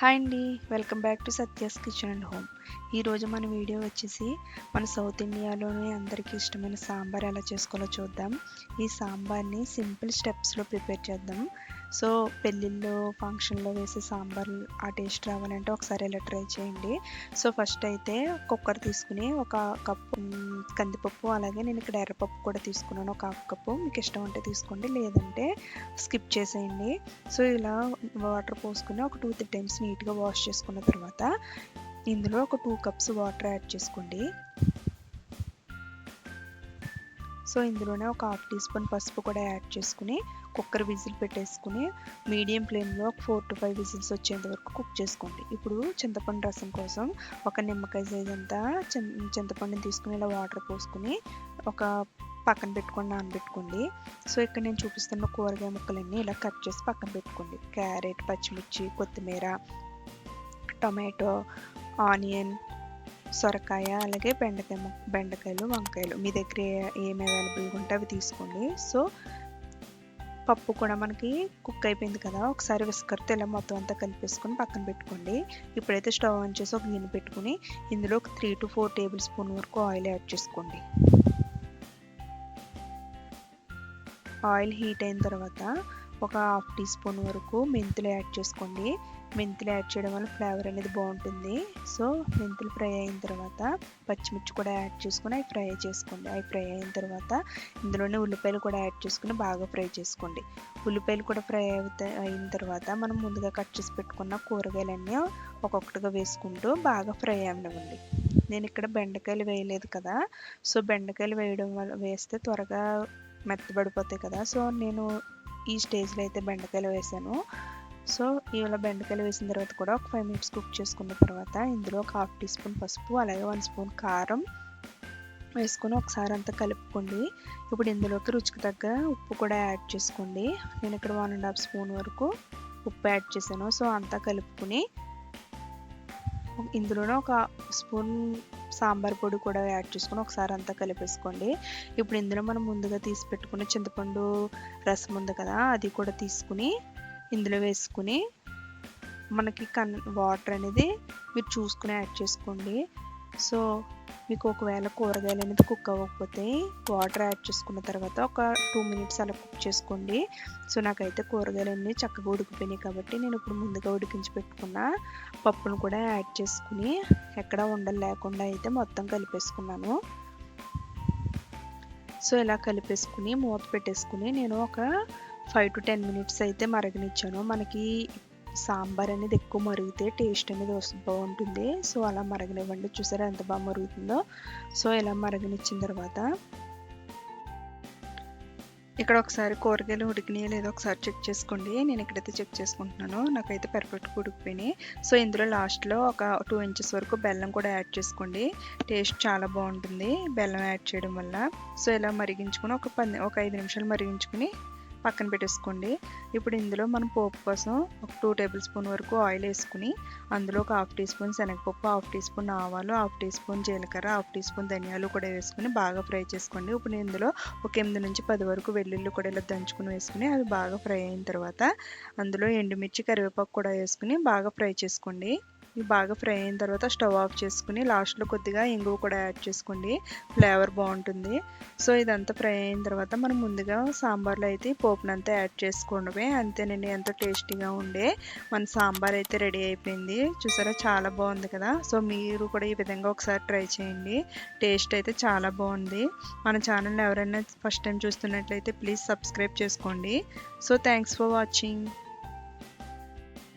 Hi అండి welcome back to Satya's kitchen and home. ఈరోజు మన వీడియో వచ్చేసి మన సౌత్ ఇండియాలోనే అందరికీ ఇష్టమైన సాంబార్ ఎలా చేసుకోవాలో చూద్దాం. ఈ సాంబార్ని సింపుల్ స్టెప్స్లో ప్రిపేర్ చేద్దాం. సో పెళ్ళిళ్ళు ఫంక్షన్లో వేసే సాంబార్ ఆ టేస్ట్ రావాలంటే ఒకసారి ఇలా ట్రై చేయండి. సో ఫస్ట్ అయితే కుక్కర్ తీసుకుని ఒక కప్పు కందిపప్పు అలాగే నేను ఇక్కడ ఎర్రపప్పు కూడా తీసుకున్నాను. ఒక హాఫ్ కప్పు. మీకు ఇష్టం ఉంటే తీసుకోండి లేదంటే స్కిప్ చేసేయండి. సో ఇలా వాటర్ పోసుకుని ఒక టూ త్రీ టైమ్స్ నీట్గా వాష్ చేసుకున్న తర్వాత ఇందులో ఒక టూ కప్స్ వాటర్ యాడ్ చేసుకోండి. సో ఇందులోనే ఒక హాఫ్ టీ స్పూన్ పసుపు కూడా యాడ్ చేసుకుని కుక్కర్ విజిల్ పెట్టేసుకుని మీడియం ఫ్లేమ్లో ఒక ఫోర్ టు ఫైవ్ విజిల్స్ వచ్చేంత వరకు కుక్ చేసుకోండి. ఇప్పుడు చింతపండు రసం కోసం ఒక నిమ్మకాయ సైజ్ అంతా చింతపండుని తీసుకుని ఇలా వాటర్ పోసుకుని ఒక పక్కన పెట్టుకొని నానబెట్టుకోండి. సో ఇక్కడ నేను చూపిస్తున్న కూరగాయ ముక్కలన్నీ ఇలా కట్ చేసి పక్కన పెట్టుకోండి. క్యారెట్ పచ్చిమిర్చి కొత్తిమీర టొమాటో ఆనియన్ సొరకాయ అలాగే బెండకాయ బెండకాయలు వంకాయలు. మీ దగ్గర ఏ- ఏమి అవైలబుల్గా ఉంటే అవి తీసుకోండి. సో పప్పు కూడా మనకి కుక్ అయిపోయింది కదా ఒకసారి విస్కర్తో ఇలా మొత్తం అంతా కలిపేసుకొని పక్కన పెట్టుకోండి. ఇప్పుడైతే స్టవ్ ఆన్ చేసి ఒక గిన్నె పెట్టుకుని ఇందులో ఒక three to four table spoon వరకు ఆయిల్ యాడ్ చేసుకోండి. ఆయిల్ హీట్ అయిన తర్వాత ఒక హాఫ్ టీ స్పూన్ వరకు మెంతులు యాడ్ చేసుకోండి. మెంతులు యాడ్ చేయడం వల్ల ఫ్లేవర్ అనేది బాగుంటుంది. సో మెంతులు ఫ్రై అయిన తర్వాత పచ్చిమిర్చి కూడా యాడ్ చేసుకుని అవి ఫ్రై చేసుకోండి. అవి ఫ్రై అయిన తర్వాత ఇందులోనే ఉల్లిపాయలు కూడా యాడ్ చేసుకుని బాగా ఫ్రై చేసుకోండి. ఉల్లిపాయలు కూడా ఫ్రై అవుతా అయిన తర్వాత మనం ముందుగా కట్ చేసి పెట్టుకున్న కూరగాయలన్నీ ఒక్కొక్కటిగా వేసుకుంటూ బాగా ఫ్రై అవ్వండి నేను ఇక్కడ బెండకాయలు వేయలేదు కదా. సో బెండకాయలు వేయడం వల్ల వేస్తే త్వరగా మెత్తబడిపోతాయి కదా. సో నేను ఈ స్టేజ్లో అయితే బెండకాయలు వేసాను. సో ఇలా బెండకాయలు వేసిన తర్వాత కూడా ఒక ఫైవ్ మినిట్స్ కుక్ చేసుకున్న తర్వాత ఇందులో ఒక హాఫ్ టీ స్పూన్ పసుపు అలాగే వన్ స్పూన్ కారం వేసుకొని ఒకసారి అంతా కలుపుకోండి. ఇప్పుడు ఇందులోకి రుచికి తగ్గ ఉప్పు కూడా యాడ్ చేసుకోండి. నేను ఇక్కడ వన్ అండ్ హాఫ్ స్పూన్ వరకు ఉప్పు యాడ్ చేశాను. సో అంతా కలుపుకుని ఇందులోనే ఒక స్పూన్ సాంబార్ పొడి కూడా యాడ్ చేసుకుని ఒకసారి అంతా కలిపేసుకోండి. ఇప్పుడు ఇందులో మనం ముందుగా తీసి పెట్టుకున్న చింతపండు రసం ఉంది కదా అది కూడా తీసుకుని ఇందులో వేసుకుని మనకి కన్ వాటర్ అనేది మీరు చూసుకుని యాడ్ చేసుకోండి. సో మీకు ఒకవేళ కూరగాయలు అనేది కుక్ అవ్వకపోతే వాటర్ యాడ్ చేసుకున్న తర్వాత ఒక టూ మినిట్స్ అలా కుక్ చేసుకోండి. సో నాకైతే కూరగాయలు అన్నీ చక్కగా ఉడికిపోయినాయి కాబట్టి నేను ఇప్పుడు ముందుగా ఉడికించి పెట్టుకున్న పప్పును కూడా యాడ్ చేసుకుని ఎక్కడ ఉండలు లేకుండా అయితే మొత్తం కలిపేసుకున్నాను. సో ఇలా కలిపేసుకుని మూత పెట్టేసుకుని నేను ఒక ఫైవ్ టు టెన్ మినిట్స్ అయితే మరగనిచ్చాను. మనకి సాంబార్ అనేది ఎక్కువ మరిగితే టేస్ట్ అనేది వస్తు బాగుంటుంది. సో అలా మరగనివ్వండి. చూసారా ఎంత బాగా మరుగుతుందో? సో ఇలా మరగనిచ్చిన తర్వాత ఇక్కడ ఒకసారి కూరగాయలు ఉడికినాయో లేదో ఒకసారి చెక్ చేసుకోండి. నేను ఇక్కడైతే చెక్ చేసుకుంటున్నాను. నాకైతే పర్ఫెక్ట్గా ఉడికిపోయినాయి. సో ఇందులో లాస్ట్లో ఒక టూ ఇంచెస్ వరకు బెల్లం కూడా యాడ్ చేసుకోండి. టేస్ట్ చాలా బాగుంటుంది బెల్లం యాడ్ చేయడం వల్ల. సో ఇలా మరిగించుకుని ఒక పది ఒక ఐదు నిమిషాలు మరిగించుకుని పక్కన పెట్టేసుకోండి. ఇప్పుడు ఇందులో మనం పోపు కోసం ఒక టూ టేబుల్ స్పూన్ వరకు ఆయిల్ వేసుకుని అందులో ఒక హాఫ్ టీ స్పూన్ శనగపప్పు హాఫ్ టీ స్పూన్ ఆవాలు హాఫ్ టీ స్పూన్ జీలకర్ర హాఫ్ టీ స్పూన్ ధనియాలు కూడా వేసుకుని బాగా ఫ్రై చేసుకోండి. ఇప్పుడు ఇందులో ఒక ఎనిమిది నుంచి పది వరకు వెల్లుల్లి కూడా ఇలా దంచుకుని వేసుకుని అవి బాగా ఫ్రై అయిన తర్వాత అందులో ఎండుమిర్చి కరివేపాకు కూడా వేసుకుని బాగా ఫ్రై చేసుకోండి. బాగా ఫ్రై అయిన తర్వాత స్టవ్ ఆఫ్ చేసుకుని లాస్ట్లో కొద్దిగా ఇంగువ కూడా యాడ్ చేసుకోండి. ఫ్లేవర్ బాగుంటుంది. సో ఇదంతా ఫ్రై అయిన తర్వాత మనం ముందుగా సాంబార్లో అయితే పోపునంతా యాడ్ చేసుకోవడమే. అంతేనండి ఎంతో టేస్టీగా ఉండే మన సాంబార్ అయితే రెడీ అయిపోయింది. చూసారా? చాలా బాగుంది కదా? సో మీరు కూడా ఈ విధంగా ఒకసారి ట్రై చేయండి. టేస్ట్ అయితే చాలా బాగుంది. మన ఛానల్ ఎవరైనా ఫస్ట్ టైం చూస్తున్నట్లయితే ప్లీజ్ సబ్స్క్రైబ్ చేసుకోండి. So thanks for watching.